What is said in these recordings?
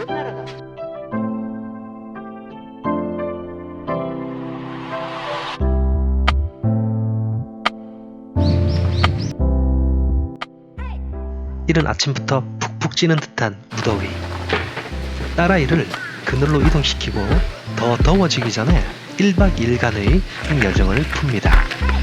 못 날아가. 이른 아침부터 푹푹 찌는 듯한 무더위. 딸아이를 그늘로 이동시키고 더 더워지기 전에 1박 2일간의 열정을 풉니다.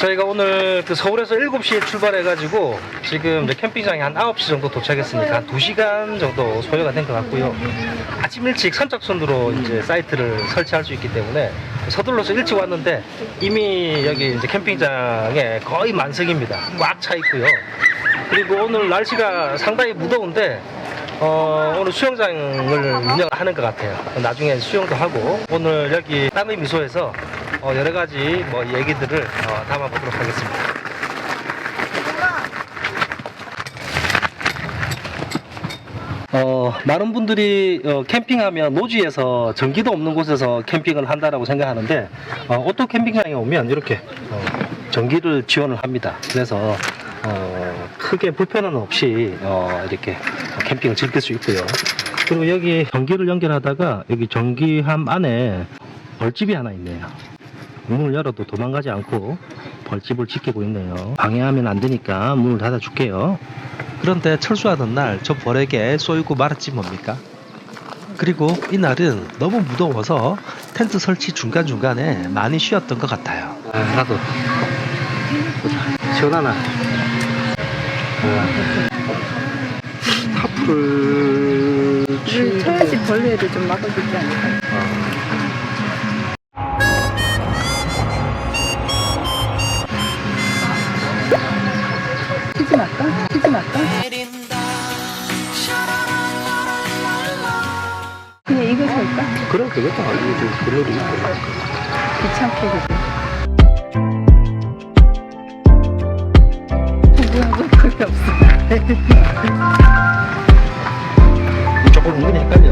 저희가 오늘 그 서울에서 7시에 출발해가지고 지금 이제 캠핑장에 한 9시 정도 도착했으니까 한 2시간 정도 소요가 된 것 같고요. 아침 일찍 선착순으로 이제 사이트를 설치할 수 있기 때문에 서둘러서 일찍 왔는데 이미 여기 이제 캠핑장에 거의 만석입니다. 꽉 차 있고요. 그리고 오늘 날씨가 상당히 무더운데 어, 오늘 수영장을 운영을 하는 것 같아요. 나중에 수영도 하고 오늘 여기 땅의 미소에서 어, 여러 가지 뭐 얘기들을 어, 담아보도록 하겠습니다. 어, 많은 분들이 어, 캠핑하면 노지에서 전기도 없는 곳에서 캠핑을 한다라고 생각하는데 어, 오토 캠핑장에 오면 이렇게 어, 전기를 지원을 합니다. 그래서 어, 크게 불편은 없이 어, 이렇게 캠핑을 즐길 수 있고요. 그리고 여기 전기를 연결하다가 여기 전기함 안에 벌집이 하나 있네요. 문을 열어도 도망가지 않고 벌집을 지키고 있네요. 방해하면 안 되니까 문을 닫아줄게요. 그런데 철수하던 날저 벌에게 쏘이고 말았지 뭡니까? 그리고 이날은 너무 무더워서 텐트 설치 중간중간에 많이 쉬었던 것 같아요. 아, 나도. 시원하나? 하프를 물 쳐야지 벌레를 좀 막아주지 않을까? 치 그냥 이거 살까? 그래 그것도 아니고 좀 그늘이 있고 귀찮게 그지? 공부한 거 거의 없어. 조금 은근히 헷갈려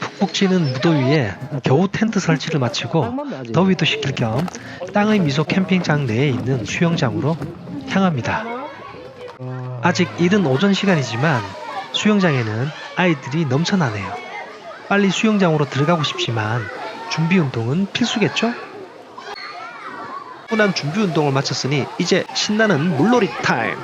푹푹 찌는 무더위에 겨우 텐트 설치를 마치고 더위도 식힐 겸 땅의 미소 캠핑장 내에 있는 수영장으로 향합니다. 아직 이른 오전 시간이지만 수영장에는 아이들이 넘쳐나네요. 빨리 수영장으로 들어가고 싶지만 준비 운동은 필수겠죠? 훈한 준비 운동을 마쳤으니 이제 신나는 물놀이 타임.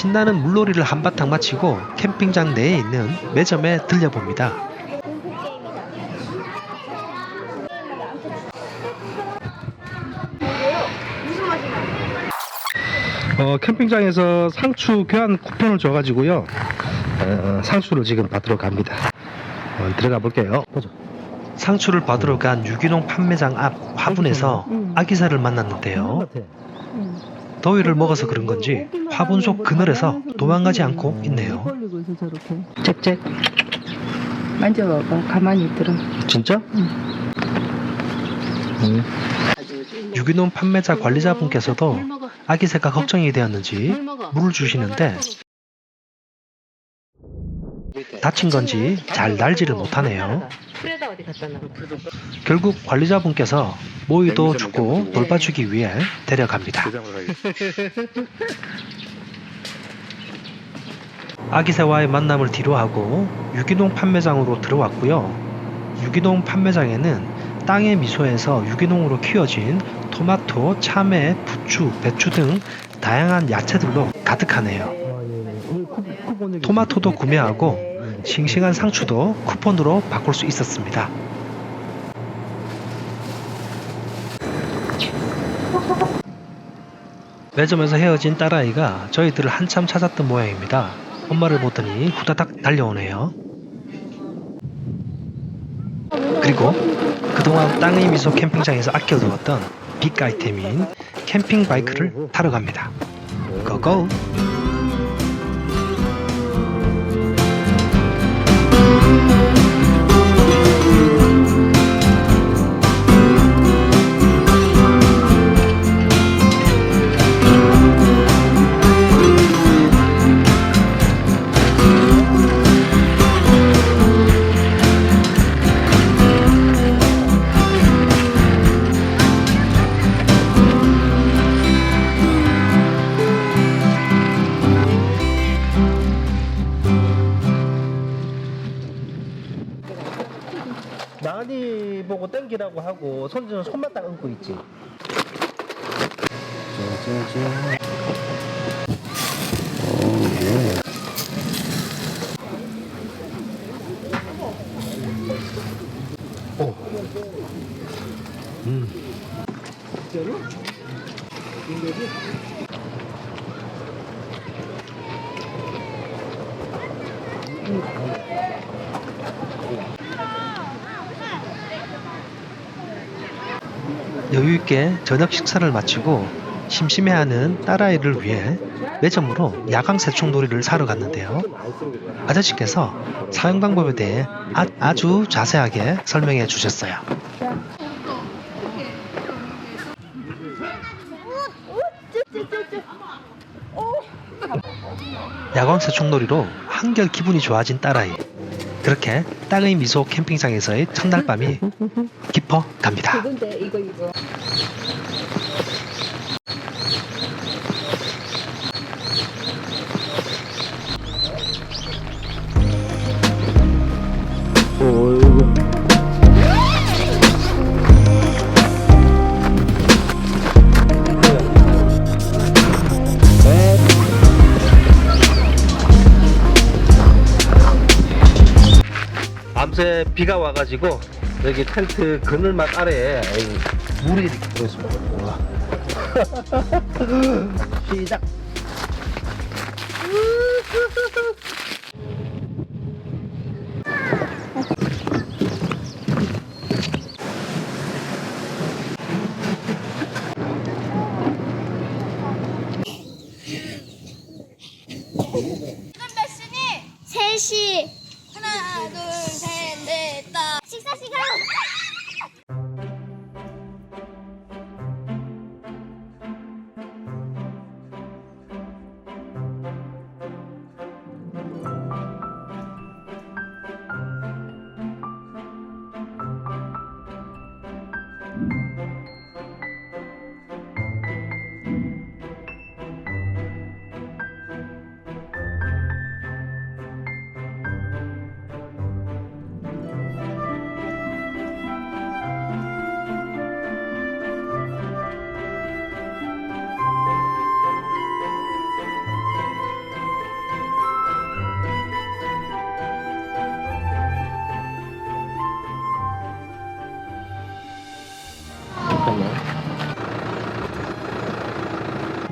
신나는 물놀이를 한바탕 마치고 캠핑장 내에 있는 매점에 들려봅니다. 어, 캠핑장에서 상추 교환 쿠폰을 줘가지고요. 어, 상추를 지금 받으러 갑니다. 어, 들어가 볼게요. 상추를 받으러 간 유기농 판매장 앞 화분에서 음. 아기새를 만났는데요. 응. 더위를 먹어서 그런 건지 화분 속 그늘에서 도망가지 않고 있네요. 짹짹. 만져봐봐. 가만히 있더라. 진짜? 응. 음. 유기농 판매자 관리자분께서도 물 먹어. 아기 새가 걱정이 되었는지. 물을 주시는데 다친 건지 잘 날지를 못하네요. 결국 관리자분께서 모이도 주고 돌봐주기 위해 데려갑니다. 아기새와의 만남을 뒤로하고 유기농 판매장으로 들어왔고요. 유기농 판매장에는 땅의 미소에서 유기농으로 키워진 토마토, 참외, 부추, 배추 등 다양한 야채들로 가득하네요. 토마토도 구매하고 싱싱한 상추도 쿠폰으로 바꿀 수 있었습니다. 매점에서 헤어진 딸아이가 저희들을 한참 찾았던 모양입니다. 엄마를 보더니 후다닥 달려오네요. 그리고 그동안 땅의 미소 캠핑장에서 아껴두었던 빅 아이템인 캠핑 바이크를 타러 갑니다. 고고! 하고 손주는 손만 딱 얹고 있지. 오. 음. 여유 있게 저녁 식사를 마치고 심심해하는 딸아이를 위해 매점으로 야광 새총놀이를 사러 갔는데요. 아저씨께서 사용 방법에 대해 아, 아주 자세하게 설명해 주셨어요. 야광 새총놀이로 한결 기분이 좋아진 딸아이. 그렇게 땅의 미소 캠핑장에서의 첫날 밤이 깊어 갑니다. 근데 이거 이거. 밤새 비가 와가지고 여기 텐트 그늘막 아래에 이 물이 이렇게. 와. 시작.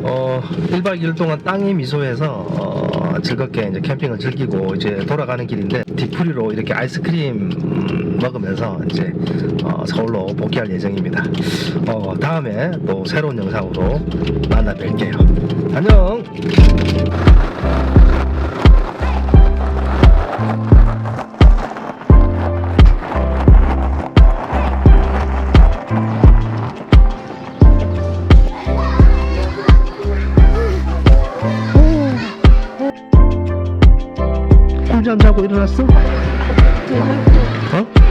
어, 1박 2일 동안 땅이 미소에서 어, 즐겁게 이제 캠핑을 즐기고 이제 돌아가는 길인데 디프리로 이렇게 아이스크림 음, 먹으면서 이제 어, 서울로 복귀할 예정입니다. 어, 다음에 또 새로운 영상으로 만나 뵐게요. 안녕! 잠자고 일어났어? 어?